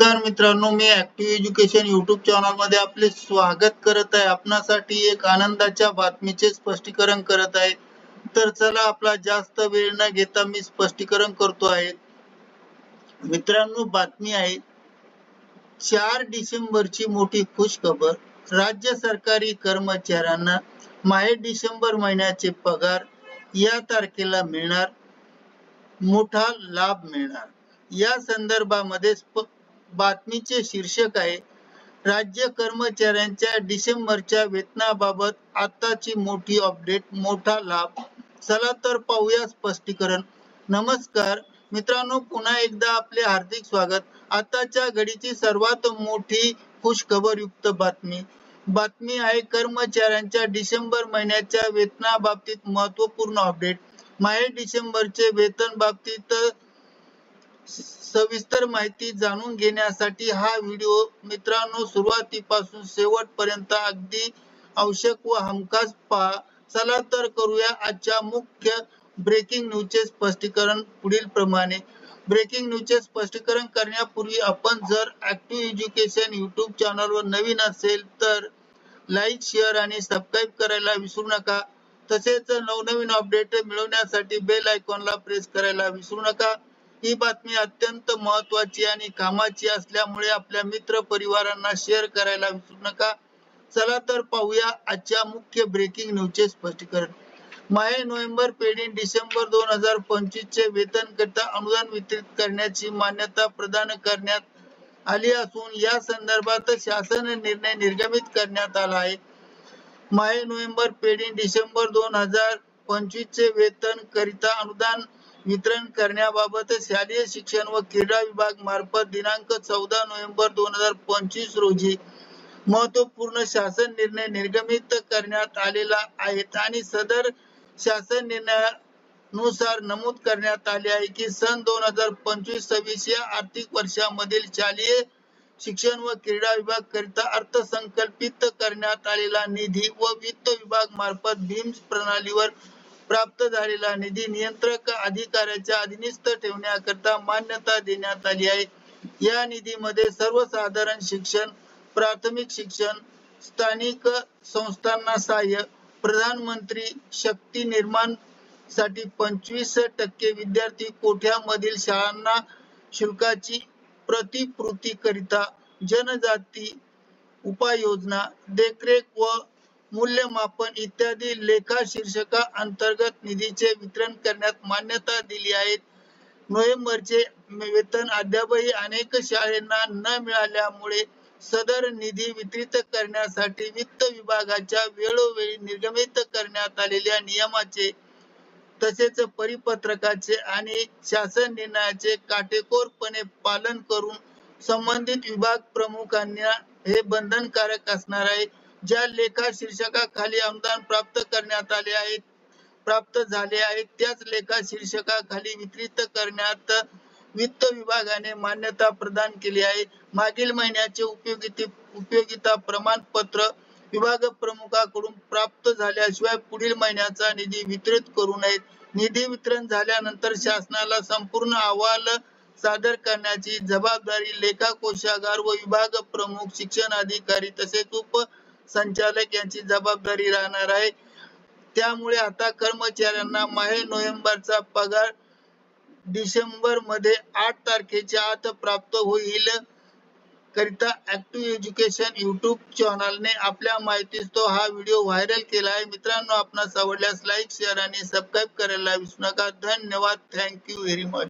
नमस्कार मित्रांनो मी ऍक्टिव्ह एज्युकेशन युट्यूब चॅनलमध्ये आपले स्वागत करत आहे. आपणासाठी एक आनंदाच्या बातमीचे स्पष्टीकरण करत आहे. तर चला आपला जास्त वेळ न घेता मी स्पष्टीकरण करतो आहे. मित्रांनो बातमी आहे. चार डिसेंबरची मोठी खुश खबर राज्य सरकारी कर्मचाऱ्यांना माहे डिसेंबर महिन्याचे पगार या तारखेला मिळणार. मोठा लाभ मिळणार. या संदर्भामध्ये बातमीचे शीर्षक आहे राज्य कर्मचाऱ्यांच्या डिसेंबरच्या वेतनाबाबत आताची मोठी अपडेट मोठा लाभ. चला तर पाहूया स्पष्टीकरण. नमस्कार मित्रांनो पुन्हा एकदा आपले हार्दिक स्वागत. आताच्या घडीची सर्वात मोठी खुशखबरयुक्त बातमी. बातमी आहे कर्मचाऱ्यांच्या डिसेंबर महिन्याच्या वेतनाबाबतीत महत्त्वपूर्ण अपडेट. माहे डिसेंबरचे वेतन बाबतीत सविस्तर माहिती जाणून घेण्यासाठी हा व्हिडिओ मित्रांनो सुरुवातीपासून शेवटपर्यंत अगदी आवश्यक व हमखास पहा. चला तर करूया आजच्या मुख्य ब्रेकिंग न्यूजचे स्पष्टीकरण पुढील प्रमाणे. ब्रेकिंग न्यूजचे स्पष्टीकरण करण्यापूर्वी आपण जर ऍक्टिव्ह एज्युकेशन युट्यूब चॅनलवर नवीन असेल तर लाईक शेअर आणि सबस्क्राईब करायला विसरू नका. तसेच नवनवीन अपडेट मिळवण्यासाठी बेल आयकॉनला प्रेस करायला विसरू नका. ही बातमी अत्यंत महत्वाची आणि कामाची असल्यामुळे आपल्या मित्र परिवारांना शेअर करायला विसरू नका. चला तर पाहूया आजच्या मुख्य ब्रेकिंग न्यूजचे स्पष्टीकरण. माहे नोव्हेंबर पेढी डिसेंबर दोन हजार पंचवीस चे वेतन करता अनुदान वितरित करण्याची मान्यता प्रदान करण्यात आली असून या संदर्भात शासन निर्णय निर्गमित करण्यात आला आहे. माहे नोव्हेंबर पेढी डिसेंबर दोन हजार पंचवीस चे वेतन करिता अनुदान वितरण करण्याबाबत शालेय शिक्षण व क्रीडा विभाग मार्फत दिनांक चौदा नोव्हेंबर दोन हजार पंचवीस रोजी महत्त्वपूर्ण शासन निर्णय निर्गमित करण्यात आलेला आहे. आणि सदर शासन निर्णयानुसार नमूद करण्यात आले आहे की सन दोन हजार पंचवीस सव्वीस या आर्थिक वर्षामधील शालेय शिक्षण व क्रीडा विभाग करिता अर्थसंकल्पित करण्यात आलेला निधी व वित्त विभाग मार्फत भीम प्रणालीवर प्राप्त झालेला निधी नियंत्रक अधिकाऱ्याच्या अधीनस्थ ठेवण्याकरता मान्यता देण्यात आली आहे. या निधीमध्ये सर्वसाधारण शिक्षण प्राथमिक शिक्षण स्थानिक संस्थांना सहाय्य प्रधानमंत्री शक्ती निर्माणसाठी पंचवीस टक्के विद्यार्थी कोठ्यामधील शाळांना शुल्काची प्रतिपूर्ती करिता जनजाती उपाययोजना देखरेख व मूल्यमापन इत्यादी लेखा शीर्षका अंतर्गत निधीचे वितरण करण्यात मान्यता दिली आहे नोव्हेंबरचे वेतन अद्यापही अनेक शाळांना न मिळाल्यामुळे सदर निधी वितरित करण्यासाठी वित्त विभागाच्या वेळोवेळी निर्गमित करण्यात आलेल्या नियमाचे तसेच परिपत्रकाचे आणि शासन निर्णयाचे काटेकोरपणे पालन करून संबंधित विभाग प्रमुखांना हे बंधनकारक असणार आहे. ज्या लेखा शीर्षकाखाली अनुदान प्राप्त करण्यात आले आहेत प्राप्त झाले आहेत त्याच लेखा शीर्षकाखाली वितरित करण्यात वित्त विभागाने मान्यता प्रदान केली आहे. मागील महिन्याचे उपयोगिता उपयोगिता प्रमाणपत्र विभाग प्रमुखाकडून प्राप्त झाल्याशिवाय पुढील महिन्याचा निधी वितरित करू नये निधी वितरण झाल्यानंतर शासनाला संपूर्ण अहवाल सादर करण्याची जबाबदारी लेखा कोषागार व विभाग प्रमुख शिक्षण अधिकारी तसेच उप संचालक यांची जबाबदारी राहणार आहे. त्यामुळे आता कर्मचाऱ्यांना माहे नोव्हेंबरचा पगार डिसेंबरमध्ये आठ तारखेच्या आत प्राप्त होईल. करिता ऍक्टिव्ह एज्युकेशन युट्यूब चॅनलने आपल्या माहितीस तो हा व्हिडिओ व्हायरल केला आहे. मित्रांनो आपणास आवडल्यास लाईक शेअर आणि सबस्क्राईब करायला विसरू नका. धन्यवाद. Thank you very much